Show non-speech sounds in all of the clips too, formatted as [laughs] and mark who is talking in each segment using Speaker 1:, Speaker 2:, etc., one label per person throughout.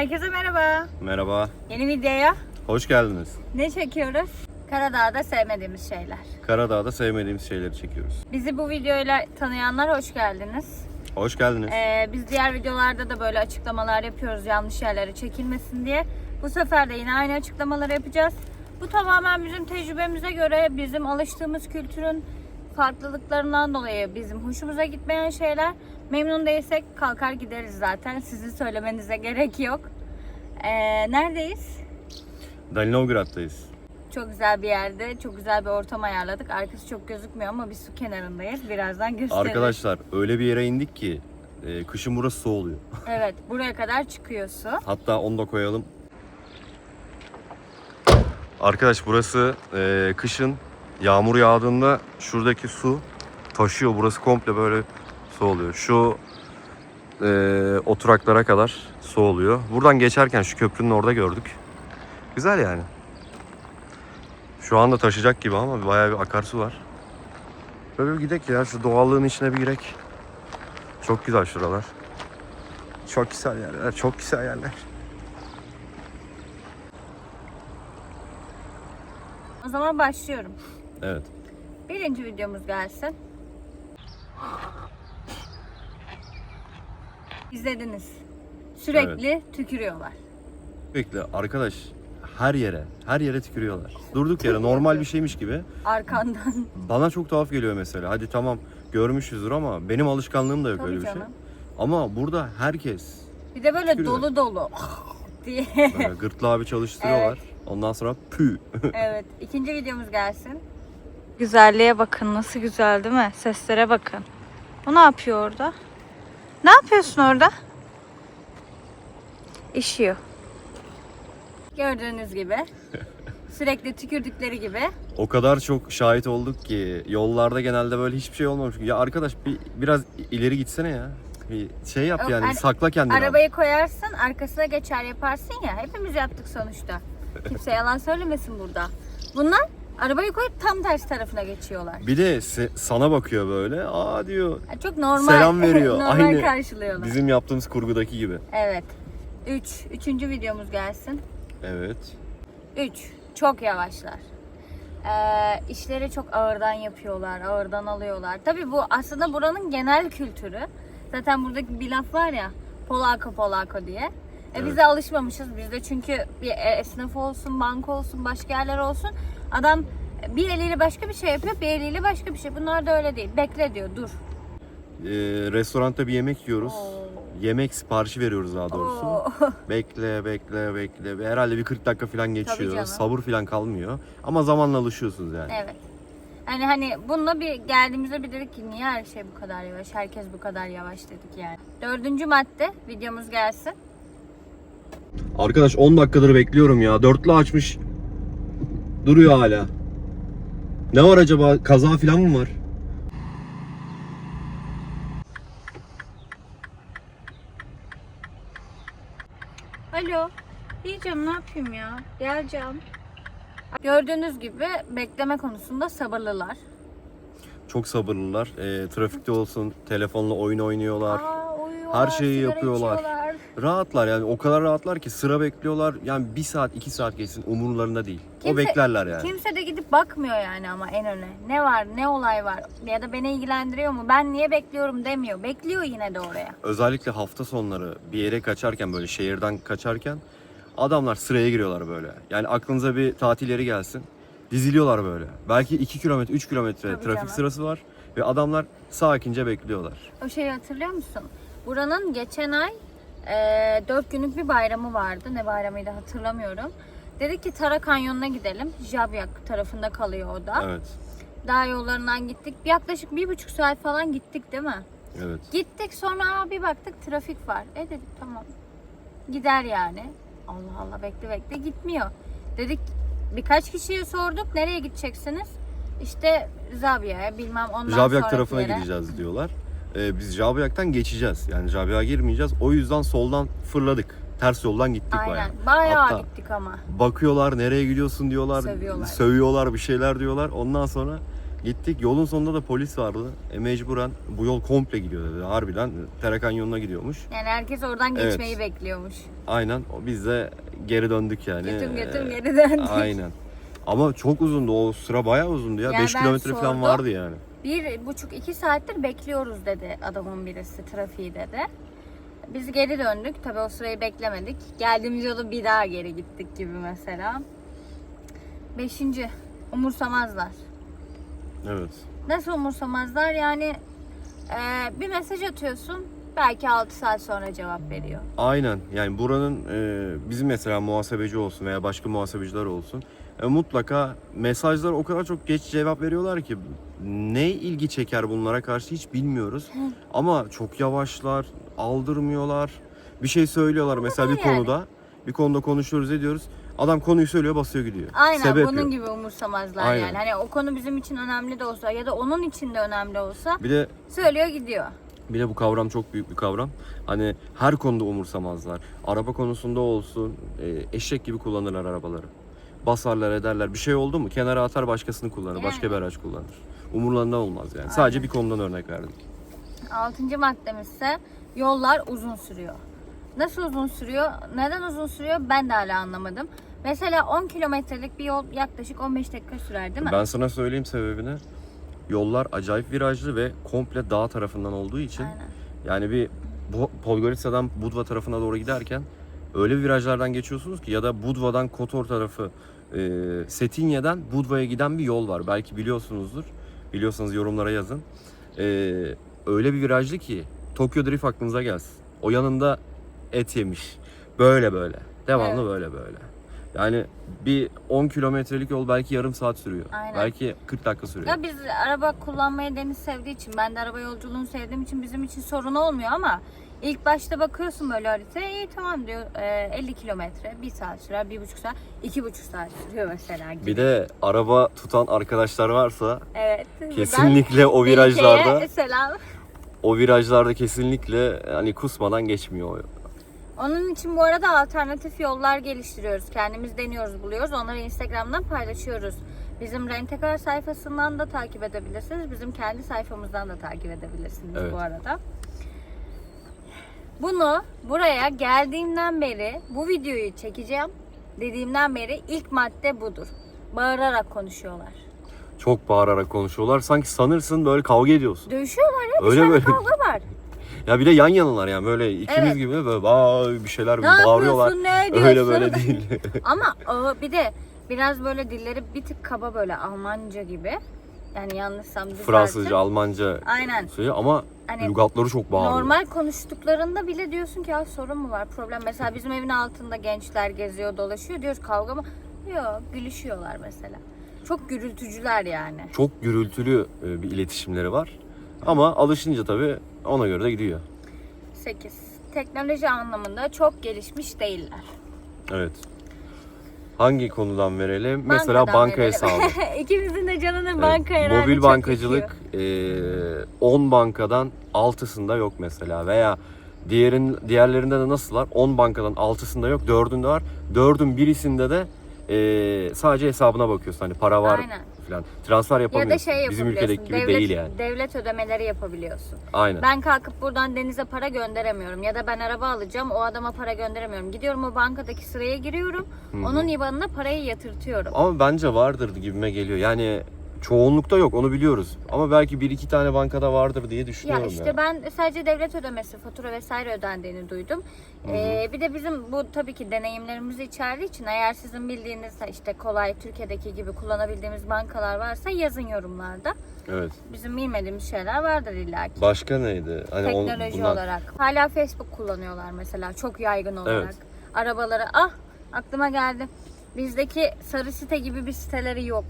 Speaker 1: Herkese merhaba.
Speaker 2: Merhaba,
Speaker 1: Yeni videoya
Speaker 2: hoş geldiniz.
Speaker 1: ne çekiyoruz? Karadağ'da sevmediğimiz şeyler.
Speaker 2: Karadağ'da sevmediğimiz şeyleri çekiyoruz.
Speaker 1: Bizi bu videoyla tanıyanlar hoş geldiniz.
Speaker 2: Hoş geldiniz.
Speaker 1: Ee, biz diğer videolarda da böyle açıklamalar yapıyoruz yanlış yerlere çekilmesin diye. Bu sefer de yine aynı açıklamaları yapacağız. Bu tamamen bizim tecrübemize göre bizim alıştığımız kültürün farklılıklarından dolayı bizim hoşumuza gitmeyen şeyler. Memnun değilsek kalkar gideriz zaten. Sizin söylemenize gerek yok. Ee, neredeyiz?
Speaker 2: Dalinograd'dayız.
Speaker 1: Çok güzel bir yerde, çok güzel bir ortam ayarladık. Arkası çok gözükmüyor ama biz su kenarındayız. Birazdan gösteririz.
Speaker 2: Arkadaşlar öyle bir yere indik ki e, kışın burası su oluyor. [laughs]
Speaker 1: Evet, buraya kadar çıkıyor su.
Speaker 2: Hatta onu da koyalım. Arkadaş burası e, kışın yağmur yağdığında şuradaki su taşıyor. Burası komple böyle su oluyor. Şu e, oturaklara kadar su oluyor. Buradan geçerken şu köprünün orada gördük. Güzel yani. Şu anda taşıyacak gibi ama bayağı bir akarsu var. Böyle bir gidek ya şu doğallığın içine bir girek. Çok güzel şuralar. Çok güzel yerler, çok güzel yerler.
Speaker 1: O zaman başlıyorum.
Speaker 2: Evet.
Speaker 1: Birinci videomuz gelsin. İzlediniz. Sürekli tükürüyorlar.
Speaker 2: Sürekli arkadaş her yere, her yere tükürüyorlar. Durduk yere normal bir şeymiş gibi.
Speaker 1: Arkandan.
Speaker 2: Bana çok tuhaf geliyor mesela. Hadi tamam görmüşüzdür ama benim alışkanlığım da yok öyle
Speaker 1: Tabii
Speaker 2: bir şey.
Speaker 1: canım.
Speaker 2: Ama burada herkes
Speaker 1: Bir de böyle
Speaker 2: Tükürüyor.
Speaker 1: dolu dolu [laughs] diye.
Speaker 2: böyle gırtlağı bir çalıştırıyorlar. Ondan sonra pü. [laughs]
Speaker 1: evet. ikinci videomuz gelsin. Güzelliğe bakın. Nasıl güzel değil mi? Seslere bakın. O ne yapıyor orada? Ne yapıyorsun orada? İşiyor. Gördüğünüz gibi. [laughs] Sürekli tükürdükleri gibi.
Speaker 2: o kadar çok şahit olduk ki yollarda genelde böyle hiçbir şey olmamış. Ya arkadaş bir biraz ileri gitsene ya. Bir şey yap
Speaker 1: Yok,
Speaker 2: yani
Speaker 1: hani
Speaker 2: sakla kendini.
Speaker 1: Arabayı koyarsın, arkasına geçer yaparsın ya. Hepimiz yaptık sonuçta. [laughs] Kimse yalan söylemesin burada. Bunlar arabayı koyup tam tersi tarafına geçiyorlar.
Speaker 2: Bir de se- sana bakıyor böyle. Aa diyor.
Speaker 1: Yani çok normal.
Speaker 2: Selam [laughs] veriyor.
Speaker 1: normal
Speaker 2: Aynı
Speaker 1: karşılıyorlar.
Speaker 2: Bizim yaptığımız kurgudaki gibi.
Speaker 1: Evet. 3. Üç. Üçüncü videomuz gelsin.
Speaker 2: Evet.
Speaker 1: 3. Çok yavaşlar. Ee, işleri çok ağırdan yapıyorlar, ağırdan alıyorlar. Tabii bu aslında buranın genel kültürü. Zaten buradaki bir laf var ya, polako polako diye. E, Biz
Speaker 2: Evet.
Speaker 1: de alışmamışız. Bizde çünkü bir esnaf olsun, banka olsun, başka yerler olsun. Adam bir eliyle başka bir şey yapıyor, bir eliyle başka bir şey. Bunlar da öyle değil. Bekle diyor, dur.
Speaker 2: Ee, restoranda bir yemek yiyoruz.
Speaker 1: Oo.
Speaker 2: Yemek siparişi veriyoruz daha doğrusu.
Speaker 1: Oo. [laughs]
Speaker 2: Bekle, bekle, bekle. Herhalde bir 40 dakika falan geçiyor. Sabır falan kalmıyor. Ama zamanla alışıyorsunuz yani.
Speaker 1: Evet. Yani hani bununla bir geldiğimizde bir dedik ki niye her şey bu kadar yavaş, herkes bu kadar yavaş dedik yani. Dördüncü madde videomuz gelsin.
Speaker 2: Arkadaş 10 dakikadır bekliyorum ya. Dörtlü açmış. Duruyor hala. Ne var acaba? Kaza falan mı var?
Speaker 1: Alo. Diyeceğim ne yapayım ya? Geleceğim. Gördüğünüz gibi bekleme konusunda sabırlılar.
Speaker 2: Çok sabırlılar. Ee, trafikte olsun telefonla oyun oynuyorlar.
Speaker 1: Aa, uyuyorlar,
Speaker 2: Her şeyi
Speaker 1: sigara
Speaker 2: yapıyorlar.
Speaker 1: içiyorlar.
Speaker 2: Rahatlar yani o kadar rahatlar ki sıra bekliyorlar. Yani bir saat iki saat geçsin umurlarında değil. o
Speaker 1: Kimse-
Speaker 2: beklerler yani.
Speaker 1: Kimse de gidip bakmıyor yani ama en öne. Ne var, ne olay var ya da beni ilgilendiriyor mu? Ben niye bekliyorum demiyor. Bekliyor yine de oraya.
Speaker 2: Özellikle hafta sonları bir yere kaçarken böyle şehirden kaçarken adamlar sıraya giriyorlar böyle. Yani aklınıza bir tatil yeri gelsin. Diziliyorlar böyle. Belki 2 kilometre, 3 kilometre
Speaker 1: Tabii
Speaker 2: trafik
Speaker 1: canım.
Speaker 2: sırası var. Ve adamlar sakince bekliyorlar.
Speaker 1: O şeyi hatırlıyor musun? Buranın geçen ay e, 4 günlük bir bayramı vardı. Ne bayramıydı hatırlamıyorum. Dedik ki Tara Kanyonu'na gidelim. Jabyak tarafında kalıyor o da.
Speaker 2: Evet.
Speaker 1: Dağ yollarından gittik. Yaklaşık bir buçuk saat falan gittik değil mi?
Speaker 2: Evet.
Speaker 1: Gittik sonra aa, bir baktık trafik var. E dedik tamam. Gider yani. Allah Allah bekle bekle gitmiyor. Dedik birkaç kişiye sorduk. Nereye gideceksiniz? İşte Zabia'ya bilmem ondan sonraki
Speaker 2: tarafına
Speaker 1: yere.
Speaker 2: gideceğiz diyorlar. Ee, biz Jabyak'tan geçeceğiz. Yani Jabyak'a girmeyeceğiz. O yüzden soldan fırladık. Ters yoldan gittik bayağı.
Speaker 1: Aynen. Bayağı
Speaker 2: Hatta
Speaker 1: gittik ama.
Speaker 2: bakıyorlar nereye gidiyorsun diyorlar.
Speaker 1: Sövüyorlar.
Speaker 2: Sövüyorlar bir şeyler diyorlar. Ondan sonra Gittik yolun sonunda da polis vardı. E, mecburen bu yol komple gidiyor dedi. Harbiden Terakan yoluna gidiyormuş.
Speaker 1: Yani herkes oradan
Speaker 2: Evet.
Speaker 1: geçmeyi bekliyormuş.
Speaker 2: Aynen o- biz de geri döndük yani.
Speaker 1: Götüm götüm
Speaker 2: Ee,
Speaker 1: geri döndük.
Speaker 2: Aynen. Ama çok uzundu o sıra bayağı uzundu ya.
Speaker 1: Yani
Speaker 2: 5
Speaker 1: ben
Speaker 2: kilometre falan
Speaker 1: sordum.
Speaker 2: vardı yani.
Speaker 1: Bir buçuk iki saattir bekliyoruz dedi adamın birisi trafiği dedi. Biz geri döndük. Tabii o sırayı beklemedik. Geldiğimiz yolda bir daha geri gittik gibi mesela. Beşinci. Umursamazlar.
Speaker 2: Evet.
Speaker 1: Nasıl umursamazlar? Yani e, bir mesaj atıyorsun. Belki 6 saat sonra cevap veriyor.
Speaker 2: Aynen. Yani buranın e, bizim mesela muhasebeci olsun veya başka muhasebeciler olsun. E, mutlaka mesajlar o kadar çok geç cevap veriyorlar ki ne ilgi çeker bunlara karşı hiç bilmiyoruz. Ama çok yavaşlar, aldırmıyorlar. Bir şey söylüyorlar mesela bir
Speaker 1: yani.
Speaker 2: konuda. Bir konuda konuşuyoruz ediyoruz. Adam konuyu söylüyor basıyor gidiyor.
Speaker 1: Aynen
Speaker 2: Sebep
Speaker 1: bunun
Speaker 2: yok.
Speaker 1: gibi umursamazlar
Speaker 2: Aynen.
Speaker 1: yani. Hani o konu bizim için önemli de olsa ya da onun için de önemli olsa
Speaker 2: Bir de
Speaker 1: söylüyor gidiyor.
Speaker 2: Bir de bu kavram çok büyük bir kavram. Hani her konuda umursamazlar. Araba konusunda olsun, e, eşek gibi kullanırlar arabaları. Basarlar ederler. Bir şey oldu mu kenara atar başkasını kullanır. Başka bir
Speaker 1: Yani.
Speaker 2: araç kullanır. Umurlarında olmaz yani. Sadece bir konudan örnek verdim.
Speaker 1: Altıncı maddemiz ise yollar uzun sürüyor. Nasıl uzun sürüyor? Neden uzun sürüyor? Ben de hala anlamadım. Mesela 10 kilometrelik bir yol yaklaşık 15 dakika sürer değil mi?
Speaker 2: Ben sana söyleyeyim sebebini. Yollar acayip virajlı ve komple dağ tarafından olduğu için
Speaker 1: Aynen.
Speaker 2: yani bir Podgorica'dan Budva tarafına doğru giderken öyle virajlardan geçiyorsunuz ki ya da Budva'dan Kotor tarafı e, Setinya'dan Budva'ya giden bir yol var. Belki biliyorsunuzdur. Biliyorsanız yorumlara yazın. E, öyle bir virajlı ki Tokyo Drift aklınıza gelsin. O yanında et yemiş. Böyle böyle. Devamlı
Speaker 1: Evet.
Speaker 2: böyle böyle. Yani bir 10 kilometrelik yol belki yarım saat sürüyor.
Speaker 1: Aynen.
Speaker 2: Belki 40 dakika sürüyor.
Speaker 1: Ya biz araba kullanmayı Deniz sevdiği için, ben de araba yolculuğunu sevdiğim için bizim için sorun olmuyor ama ilk başta bakıyorsun böyle haritaya, iyi tamam diyor e, 50 kilometre, 1 saat sürer, 1,5 saat, 2,5 saat sürüyor mesela gibi.
Speaker 2: Bir de araba tutan arkadaşlar varsa
Speaker 1: Evet.
Speaker 2: kesinlikle o virajlarda
Speaker 1: Selam.
Speaker 2: o virajlarda kesinlikle hani kusmadan geçmiyor.
Speaker 1: Onun için bu arada alternatif yollar geliştiriyoruz. Kendimiz deniyoruz, buluyoruz. Onları Instagram'dan paylaşıyoruz. Bizim Rentekar sayfasından da takip edebilirsiniz. Bizim kendi sayfamızdan da takip edebilirsiniz
Speaker 2: Evet.
Speaker 1: bu arada. Bunu buraya geldiğimden beri bu videoyu çekeceğim dediğimden beri ilk madde budur. Bağırarak konuşuyorlar.
Speaker 2: Çok bağırarak konuşuyorlar. Sanki sanırsın böyle kavga ediyorsun.
Speaker 1: Dövüşüyorlar ya.
Speaker 2: Öyle böyle.
Speaker 1: kavga var.
Speaker 2: Ya bir de yan yanalar yani böyle ikimiz
Speaker 1: Evet.
Speaker 2: gibi böyle bağ- bir şeyler
Speaker 1: Ne
Speaker 2: bağırıyorlar.
Speaker 1: yapıyorsun, ne ediyorsun?
Speaker 2: Öyle böyle [laughs] değil.
Speaker 1: Ama o bir de biraz böyle dilleri bir tık kaba böyle Almanca gibi. Yani yanlışsam düzeltin.
Speaker 2: Fransızca, Almanca
Speaker 1: Aynen.
Speaker 2: söylüyor ama
Speaker 1: Hani
Speaker 2: lügatları çok bağırıyor.
Speaker 1: normal konuştuklarında bile diyorsun ki ya sorun mu var problem. Mesela bizim evin altında gençler geziyor dolaşıyor diyoruz kavga mı? Yok gülüşüyorlar mesela. Çok gürültücüler yani.
Speaker 2: Çok gürültülü e, bir iletişimleri var. Ama alışınca tabii ona göre de gidiyor.
Speaker 1: 8. Teknoloji anlamında çok gelişmiş değiller.
Speaker 2: Evet. Hangi konudan verelim? Mesela
Speaker 1: Bankadan
Speaker 2: banka
Speaker 1: verelim.
Speaker 2: hesabı. [laughs]
Speaker 1: İkimizin de canının
Speaker 2: Evet,
Speaker 1: banka herhalde
Speaker 2: Mobil
Speaker 1: çok
Speaker 2: bankacılık e, 10 bankadan 6'sında yok mesela veya diğerin diğerlerinde de nasıl var? 10 bankadan 6'sında yok, 4'ünde var. 4'ün birisinde de e, sadece hesabına bakıyorsun hani para var
Speaker 1: Aynen.
Speaker 2: Falan. Transfer
Speaker 1: Ya
Speaker 2: yapamıyorsun.
Speaker 1: da şey
Speaker 2: Bizim ülkedeki gibi
Speaker 1: devlet,
Speaker 2: değil yani.
Speaker 1: Devlet ödemeleri yapabiliyorsun.
Speaker 2: Aynen.
Speaker 1: Ben kalkıp buradan denize para gönderemiyorum ya da ben araba alacağım o adama para gönderemiyorum. Gidiyorum o bankadaki sıraya giriyorum. Onun IBAN'ına parayı yatırtıyorum.
Speaker 2: Ama bence vardır gibime geliyor. Yani çoğunlukta yok onu biliyoruz. Ama belki bir iki tane bankada vardır diye
Speaker 1: Ya
Speaker 2: düşünüyorum.
Speaker 1: işte ben sadece devlet ödemesi, fatura vesaire ödendiğini duydum. Ee, bir de bizim bu tabii ki deneyimlerimizi içerdiği için eğer sizin bildiğiniz işte kolay Türkiye'deki gibi kullanabildiğimiz bankalar varsa yazın yorumlarda.
Speaker 2: Evet.
Speaker 1: Bizim bilmediğimiz şeyler vardır illaki.
Speaker 2: Başka neydi? Hani on-
Speaker 1: Teknoloji
Speaker 2: bunlar-
Speaker 1: olarak. Hala Facebook kullanıyorlar mesela çok yaygın olarak.
Speaker 2: Evet.
Speaker 1: Arabaları ah aklıma geldi. Bizdeki sarı site gibi bir siteleri yok.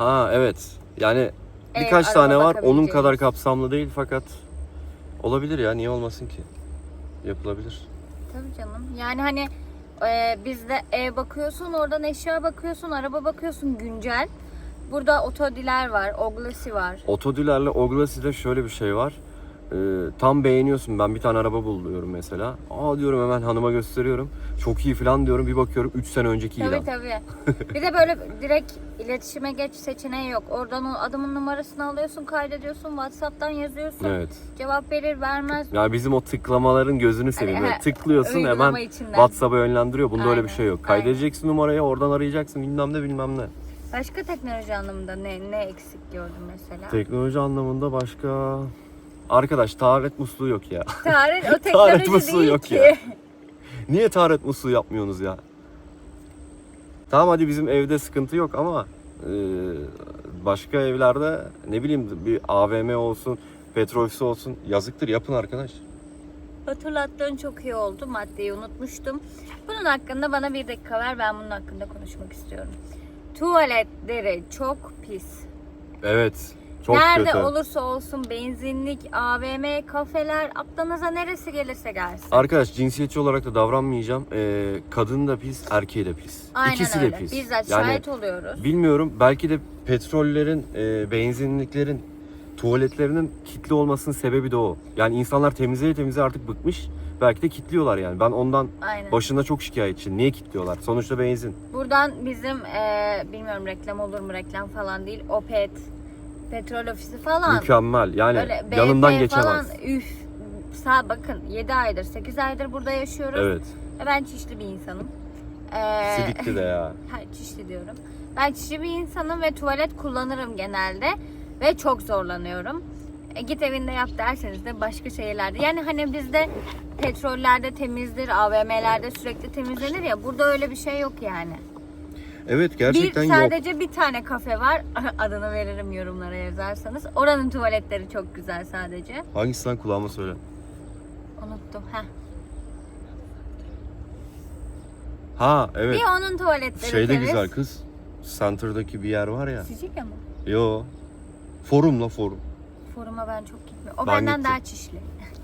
Speaker 2: Ha evet. Yani
Speaker 1: Evet,
Speaker 2: birkaç tane var. Onun
Speaker 1: bakabileceğiniz.
Speaker 2: kadar kapsamlı değil fakat olabilir ya. Niye olmasın ki? Yapılabilir.
Speaker 1: Tabii canım. Yani hani e, bizde ev bakıyorsun, oradan eşya bakıyorsun, araba bakıyorsun güncel. Burada otodiler var, oglasi var.
Speaker 2: Otodilerle Oglasi'de şöyle bir şey var. E, tam beğeniyorsun. Ben bir tane araba buluyorum mesela. Aa diyorum hemen hanıma gösteriyorum. Çok iyi falan diyorum. Bir bakıyorum 3 sene önceki ilan.
Speaker 1: Tabii tabii. [laughs] Bir de böyle direkt iletişime geç seçeneği yok. Oradan o adamın numarasını alıyorsun, kaydediyorsun, WhatsApp'tan yazıyorsun.
Speaker 2: Evet.
Speaker 1: Cevap verir vermez.
Speaker 2: Ya bizim o tıklamaların gözünü seveyim.
Speaker 1: Hani,
Speaker 2: tıklıyorsun hemen
Speaker 1: içinden.
Speaker 2: WhatsApp'a yönlendiriyor. Bunda öyle bir
Speaker 1: Aynen,
Speaker 2: şey yok.
Speaker 1: aynen.
Speaker 2: Kaydedeceksin numarayı, oradan arayacaksın bilmem ne bilmem ne.
Speaker 1: Başka teknoloji anlamında ne ne eksik gördün mesela?
Speaker 2: Teknoloji anlamında başka... Arkadaş taharet musluğu yok ya. [laughs]
Speaker 1: Tarih o
Speaker 2: Taharet
Speaker 1: teknoloji
Speaker 2: musluğu
Speaker 1: değil
Speaker 2: yok
Speaker 1: ki.
Speaker 2: ya. Niye taharet musluğu yapmıyorsunuz ya? Tamam hadi bizim evde sıkıntı yok ama e, başka evlerde ne bileyim bir AVM olsun, petrol ofisi olsun yazıktır yapın arkadaş.
Speaker 1: Hatırlattığın çok iyi oldu. Maddeyi unutmuştum. Bunun hakkında bana bir dakika ver. Ben bunun hakkında konuşmak istiyorum. Tuvaletleri çok pis.
Speaker 2: Evet. Çok
Speaker 1: Nerede
Speaker 2: kötü.
Speaker 1: olursa olsun benzinlik, AVM, kafeler, aklınıza neresi gelirse gelsin.
Speaker 2: Arkadaş cinsiyetçi olarak da davranmayacağım. Ee, kadın da pis, erkeği de pis.
Speaker 1: Aynen
Speaker 2: İkisi
Speaker 1: öyle.
Speaker 2: de pis.
Speaker 1: Bizzat
Speaker 2: yani
Speaker 1: şahit oluyoruz.
Speaker 2: bilmiyorum belki de petrollerin, e, benzinliklerin, tuvaletlerinin kitli olmasının sebebi de o. Yani insanlar temizleye temizleye artık bıkmış. Belki de kitliyorlar yani. Ben ondan
Speaker 1: Aynen.
Speaker 2: başında çok şikayetçiyim. Niye kitliyorlar? Sonuçta benzin.
Speaker 1: Buradan bizim eee, bilmiyorum reklam olur mu reklam falan değil. Opet, petrol ofisi falan.
Speaker 2: Mükemmel. Yani
Speaker 1: Böyle
Speaker 2: yanından geçemez.
Speaker 1: Falan, üf. Sağ bakın 7 aydır 8 aydır burada yaşıyoruz.
Speaker 2: Evet.
Speaker 1: Ve ben çişli bir insanım. Ee,
Speaker 2: Sidikli de ya. [laughs]
Speaker 1: Hayır çişli diyorum. Ben çişli bir insanım ve tuvalet kullanırım genelde. Ve çok zorlanıyorum. E, git evinde yap derseniz de başka şehirlerde. Yani hani bizde petrollerde temizdir, AVM'lerde sürekli temizlenir ya. Burada öyle bir şey yok yani.
Speaker 2: Evet gerçekten
Speaker 1: bir
Speaker 2: yok.
Speaker 1: sadece bir tane kafe var. [laughs] Adını veririm yorumlara yazarsanız. Oranın tuvaletleri çok güzel sadece.
Speaker 2: Hangisinden kulağıma söyle.
Speaker 1: Unuttum. Heh.
Speaker 2: Ha evet.
Speaker 1: Bir onun tuvaletleri
Speaker 2: Şey de
Speaker 1: temiz.
Speaker 2: güzel kız. Center'daki bir yer var ya.
Speaker 1: Sicilya mı?
Speaker 2: Yo. Forum la forum.
Speaker 1: Foruma ben çok gitmiyorum. O
Speaker 2: Ben
Speaker 1: benden
Speaker 2: gittim.
Speaker 1: daha çişli.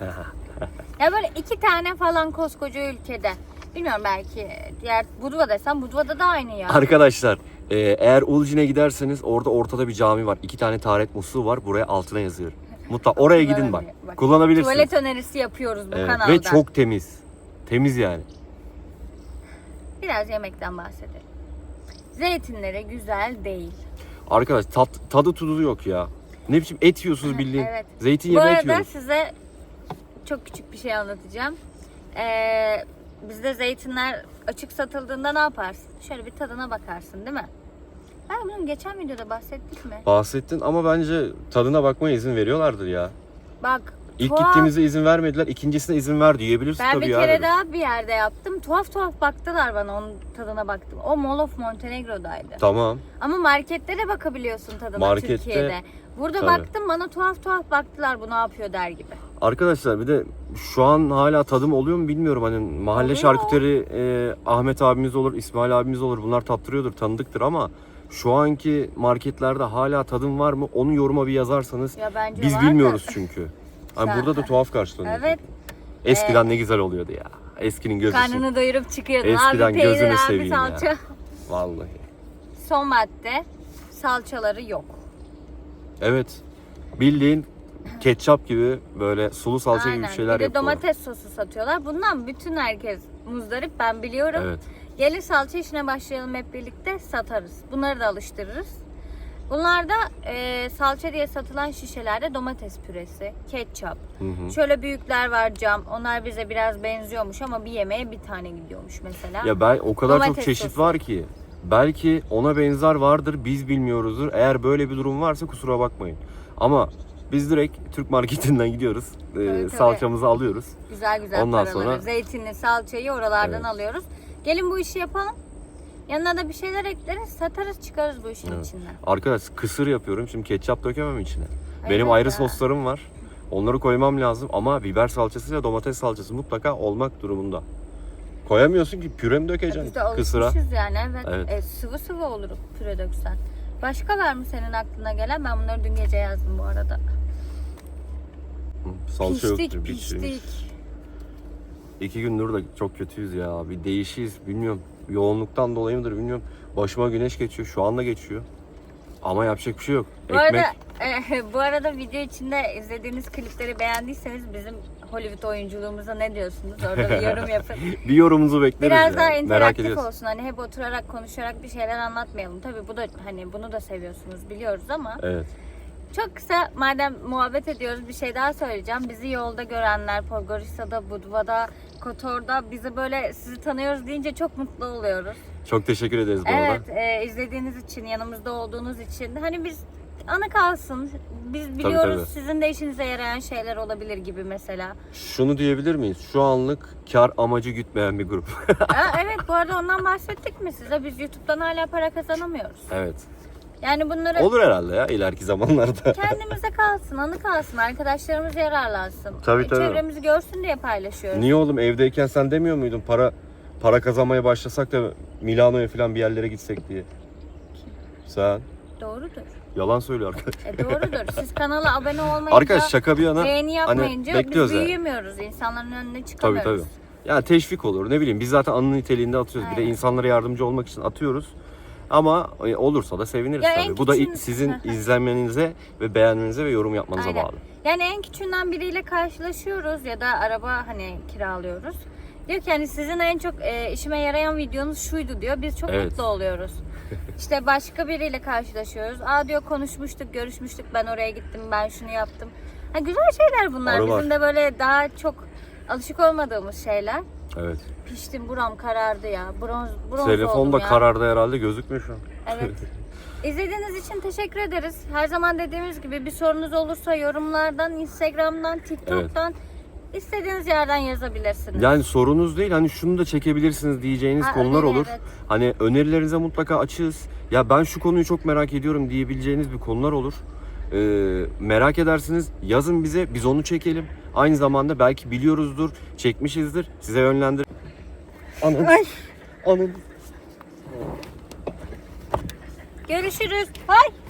Speaker 1: [laughs] ya böyle iki tane falan koskoca ülkede. Bilmiyorum belki diğer Budva desem Budva'da da aynı ya.
Speaker 2: Arkadaşlar e, eğer Ulcin'e giderseniz orada ortada bir cami var. İki tane taharet musluğu var. Buraya altına yazıyor. Mutlaka oraya gidin bak.
Speaker 1: Bak.
Speaker 2: Kullanabilirsiniz.
Speaker 1: Tuvalet önerisi yapıyoruz bu
Speaker 2: Evet,
Speaker 1: kanalda.
Speaker 2: Ve çok temiz. Temiz yani.
Speaker 1: Biraz yemekten bahsedelim. Zeytinleri güzel değil.
Speaker 2: Arkadaş tat, tadı tuzu yok ya. Ne biçim et yiyorsunuz bildiğin. [laughs]
Speaker 1: Evet.
Speaker 2: Zeytin
Speaker 1: Bu
Speaker 2: yemeği et
Speaker 1: arada size çok küçük bir şey anlatacağım. Ee, bizde zeytinler açık satıldığında ne yaparsın? Şöyle bir tadına bakarsın değil mi? Ben bunu geçen videoda bahsettik mi?
Speaker 2: Bahsettin ama bence tadına bakmaya izin veriyorlardır ya.
Speaker 1: Bak
Speaker 2: İlk
Speaker 1: tuhaf.
Speaker 2: gittiğimizde izin vermediler. İkincisine izin ver diyebilirsin
Speaker 1: Ben
Speaker 2: tabii
Speaker 1: bir
Speaker 2: ya.
Speaker 1: kere
Speaker 2: dedim.
Speaker 1: daha bir yerde yaptım. Tuhaf tuhaf baktılar bana onun tadına baktım. O Mall of Montenegro'daydı.
Speaker 2: Tamam.
Speaker 1: Ama markette de bakabiliyorsun tadına
Speaker 2: Markette,
Speaker 1: Türkiye'de. Burada
Speaker 2: tabii.
Speaker 1: baktım bana tuhaf tuhaf baktılar bu ne yapıyor der gibi.
Speaker 2: Arkadaşlar bir de şu an hala tadım oluyor mu bilmiyorum. Hani mahalle
Speaker 1: Oluyor.
Speaker 2: şarküteri e, Ahmet abimiz olur, İsmail abimiz olur. Bunlar tattırıyordur, tanıdıktır ama şu anki marketlerde hala tadım var mı? Onu yoruma bir yazarsanız.
Speaker 1: Ya
Speaker 2: Biz
Speaker 1: da-
Speaker 2: bilmiyoruz çünkü. [laughs] Hani burada da tuhaf karşılanıyor.
Speaker 1: Evet.
Speaker 2: Eskiden ne güzel oluyordu ya. Eskinin gözü.
Speaker 1: Karnını doyurup çıkıyordun.
Speaker 2: Eskiden
Speaker 1: abi peynir,
Speaker 2: gözünü
Speaker 1: abi
Speaker 2: seveyim ya.
Speaker 1: salça.
Speaker 2: Vallahi.
Speaker 1: Son madde salçaları yok.
Speaker 2: Evet. Bildiğin ketçap gibi böyle sulu salça gibi bir şeyler
Speaker 1: bir de
Speaker 2: yapıyorlar.
Speaker 1: domates sosu satıyorlar. Bundan bütün herkes muzdarip ben biliyorum.
Speaker 2: Evet.
Speaker 1: Gelir salça işine başlayalım hep birlikte satarız. Bunları da alıştırırız. Bunlarda e, salça diye satılan şişelerde domates püresi, ketçap.
Speaker 2: Hı hı.
Speaker 1: Şöyle büyükler var cam. Onlar bize biraz benziyormuş ama bir yemeğe bir tane gidiyormuş mesela.
Speaker 2: Ya ben o kadar çok
Speaker 1: Domates
Speaker 2: çeşit
Speaker 1: sosu.
Speaker 2: var ki. Belki ona benzer vardır biz bilmiyoruzdur. Eğer böyle bir durum varsa kusura bakmayın. Ama biz direkt Türk marketinden gidiyoruz. Ee,
Speaker 1: tabii.
Speaker 2: salçamızı alıyoruz.
Speaker 1: Güzel güzel
Speaker 2: Ondan
Speaker 1: paraları.
Speaker 2: sonra-
Speaker 1: Zeytinli salçayı oralardan
Speaker 2: Evet.
Speaker 1: alıyoruz. Gelin bu işi yapalım. Yanına da bir şeyler ekleriz, satarız, çıkarız bu işin
Speaker 2: Evet.
Speaker 1: içinden.
Speaker 2: Arkadaş kısır yapıyorum. Şimdi ketçap dökemem içine.
Speaker 1: Ay,
Speaker 2: Benim
Speaker 1: evet
Speaker 2: ayrı
Speaker 1: ya.
Speaker 2: soslarım var. Onları koymam lazım ama biber salçası ve domates salçası mutlaka olmak durumunda. Koyamıyorsun ki püre mi
Speaker 1: Ya
Speaker 2: dökeceksin
Speaker 1: Biz de
Speaker 2: kısıra?
Speaker 1: yani evet.
Speaker 2: Evet.
Speaker 1: E, sıvı sıvı olur püre döksen. Başka var mı senin aklına gelen? Ben bunları dün gece yazdım bu arada.
Speaker 2: Salça
Speaker 1: piştik
Speaker 2: şey.
Speaker 1: piştik.
Speaker 2: İki gündür da çok kötüyüz ya. Bir değişiyiz bilmiyorum. Yoğunluktan dolayı mıdır bilmiyorum. Başıma güneş geçiyor. Şu anda geçiyor. Ama yapacak bir şey yok.
Speaker 1: Bu
Speaker 2: Ekmek
Speaker 1: arada e, [laughs] bu arada video içinde izlediğiniz klipleri beğendiyseniz bizim Hollywood oyunculuğumuza ne diyorsunuz? Orada bir yorum [laughs] yapın.
Speaker 2: bir yorumunuzu bekleriz
Speaker 1: Biraz
Speaker 2: ya.
Speaker 1: daha
Speaker 2: Merak
Speaker 1: interaktif
Speaker 2: ediyoruz.
Speaker 1: olsun. Hani hep oturarak konuşarak bir şeyler anlatmayalım. Tabii bu da hani bunu da seviyorsunuz biliyoruz ama
Speaker 2: Evet.
Speaker 1: Çok kısa madem muhabbet ediyoruz bir şey daha söyleyeceğim. Bizi yolda görenler Podgorica'da, Budva'da, Kotor'da bizi böyle sizi tanıyoruz deyince çok mutlu oluyoruz.
Speaker 2: Çok teşekkür ederiz bu arada.
Speaker 1: Evet, e, izlediğiniz için, yanımızda olduğunuz için. Hani biz anı kalsın. Biz biliyoruz
Speaker 2: tabii.
Speaker 1: sizin de işinize yarayan şeyler olabilir gibi mesela.
Speaker 2: Şunu diyebilir miyiz? Şu anlık kar amacı gütmeyen bir grup. [laughs]
Speaker 1: Aa, evet bu arada ondan bahsettik mi size? Biz YouTube'dan hala para kazanamıyoruz.
Speaker 2: evet.
Speaker 1: Yani bunları
Speaker 2: Olur herhalde ya ileriki zamanlarda. [laughs]
Speaker 1: kendimize kalsın, anı kalsın, arkadaşlarımız yararlansın.
Speaker 2: Tabii,
Speaker 1: E,
Speaker 2: tabii.
Speaker 1: Çevremizi görsün diye paylaşıyoruz.
Speaker 2: Niye oğlum evdeyken sen demiyor muydun para para kazanmaya başlasak da Milano'ya falan bir yerlere gitsek diye? Sen
Speaker 1: Doğrudur.
Speaker 2: yalan söylüyor arkadaş.
Speaker 1: E, doğrudur. Siz kanala abone olmayınca,
Speaker 2: Arkadaş şaka bir yana
Speaker 1: beğeni yapmayınca
Speaker 2: hani bekliyoruz
Speaker 1: biz
Speaker 2: yani.
Speaker 1: büyüyemiyoruz. İnsanların önüne
Speaker 2: Tabii
Speaker 1: çıkamıyoruz.
Speaker 2: tabii. Yani teşvik olur ne bileyim biz zaten anın niteliğinde atıyoruz. Bir de
Speaker 1: Aynen.
Speaker 2: insanlara yardımcı olmak için atıyoruz. Ama e, olursa da seviniriz
Speaker 1: Ya en
Speaker 2: tabii. Bu da sizin izlenmenize ve beğenmenize ve yorum yapmanıza
Speaker 1: Aynen.
Speaker 2: bağlı.
Speaker 1: Yani en küçüğünden biriyle karşılaşıyoruz ya da araba hani kiralıyoruz. Diyor ki hani sizin en çok e, işime yarayan videonuz şuydu diyor. Biz çok
Speaker 2: Evet.
Speaker 1: mutlu oluyoruz. [laughs] İşte başka biriyle karşılaşıyoruz. Aa diyor konuşmuştuk, görüşmüştük. Ben oraya gittim, ben şunu yaptım. Ha, güzel şeyler bunlar.
Speaker 2: Arı var.
Speaker 1: Bizim de böyle daha çok alışık olmadığımız şeyler.
Speaker 2: Evet.
Speaker 1: Piştim buram karardı ya. Bronz, bronz
Speaker 2: Telefonda
Speaker 1: oldum ya.
Speaker 2: karardı herhalde gözükmüyor şu an.
Speaker 1: Evet. [laughs] İzlediğiniz için teşekkür ederiz. Her zaman dediğimiz gibi bir sorunuz olursa yorumlardan, Instagram'dan, TikTok'tan istediğiniz yerden yazabilirsiniz.
Speaker 2: Yani sorunuz değil hani şunu da çekebilirsiniz diyeceğiniz
Speaker 1: Ha,
Speaker 2: konular olur.
Speaker 1: evet.
Speaker 2: Hani önerilerinize mutlaka açığız. Ya ben şu konuyu çok merak ediyorum diyebileceğiniz bir konular olur. Ee, merak edersiniz yazın bize biz onu çekelim. Aynı zamanda belki biliyoruzdur, çekmişizdir. Size yönlendir. Anın. Anın.
Speaker 1: Görüşürüz. Hay.